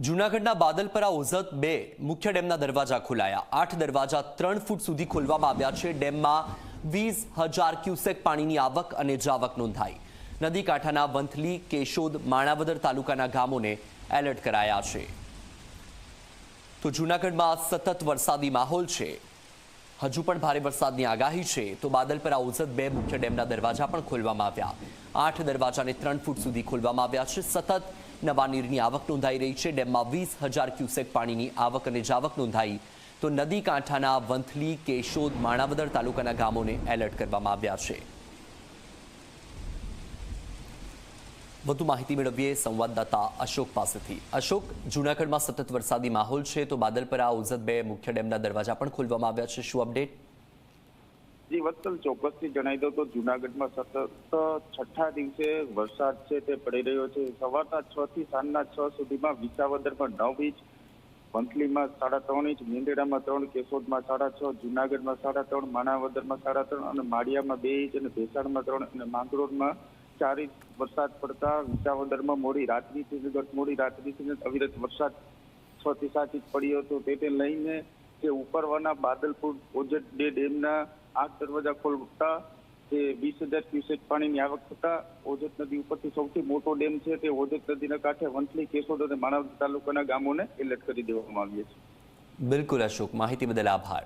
જૂનાગઢના બાદલપરા ઓઝત બે મુખ્ય ડેમના દરવાજા ખોલાયા. આઠ દરવાજા ત્રણ ફૂટ સુધી ખોલવામાં આવ્યા છે. ડેમમાં વીસ હજાર ક્યુસેક પાણીની આવક અને જાવક નોંધાઈ. નદી કાંઠાના વંથલી, કેશોદ, માણાવદર તાલુકાના ગામોને એલર્ટ કરાયા છે. તો જૂનાગઢમાં સતત વરસાદી માહોલ છે. હજુ પણ ભારે વરસાદની આગાહી છે. તો બાદલપરા ઓઝત બે મુખ્ય ડેમના દરવાજા પણ ખોલવામાં આવ્યા. આઠ દરવાજાને ત્રણ ફૂટ સુધી ખોલવામાં આવ્યા છે. સતત નવા નીરની આવક નોંધાઈ રહી છે. ડેમમાં વીસ હજાર ક્યુસેક પાણીની આવક અને જાવક નોંધાઈ. તો નદી કાંઠાના વંથલી, કેશોદ, માણાવદર તાલુકાના ગામોને એલર્ટ કરવામાં આવ્યા છે. વધુ માહિતી મેળવીએ સંવાદદાતા અશોક પાસેથી. અશોક, જૂનાગઢમાં સતત વરસાદી માહોલ છે, તો બાદલપરા ઉઝત બે મુખ્ય ડેમના દરવાજા પણ ખોલવામાં આવ્યા છે. શું અપડેટ? જી, વત્સલ, ચોક્કસથી જણાવી દઉં તો જુનાગઢમાં સતત છઠ્ઠા દિવસે વરસાદ છે તે પડી રહ્યો છે. સવારના છ થી સાંજના છ સુધીમાં વિસાવદરમાં નવ ઇંચ, વંથલીમાં સાડા ત્રણ ઇંચ મીંડેડામાં ત્રણ, કેશોદમાં સાડા છ, જુનાગઢમાં સાડા ત્રણ, માણાવદરમાં સાડા ત્રણ અને માળિયામાં બે ઇંચ અને ભેસાણમાં ત્રણ અને માંગરોળમાં ચાર ઇંચ વરસાદ પડતા વિસાવદરમાં મોડી રાત્રિથી ગત મોડી રાત્રિથી અવિરત વરસાદ છ થી સાત ઇંચ પડ્યો હતો. તેને લઈને જે ઉપરવાના બાદલપુર ઓજત બે ડેમના આઠ દરવાજા ખોલતા, જે વીસ હજાર ક્યુસેક પાણીની આવક થતા ઓજત નદી ઉપરથી સૌથી મોટો ડેમ છે તે ઓજત નદીના કાંઠે વંથલી, કેશોદ અને માણાવદર તાલુકાના ગામોને એલર્ટ કરી દેવામાં આવ્યા છે. બિલકુલ અશોક, માહિતી બદલ આભાર.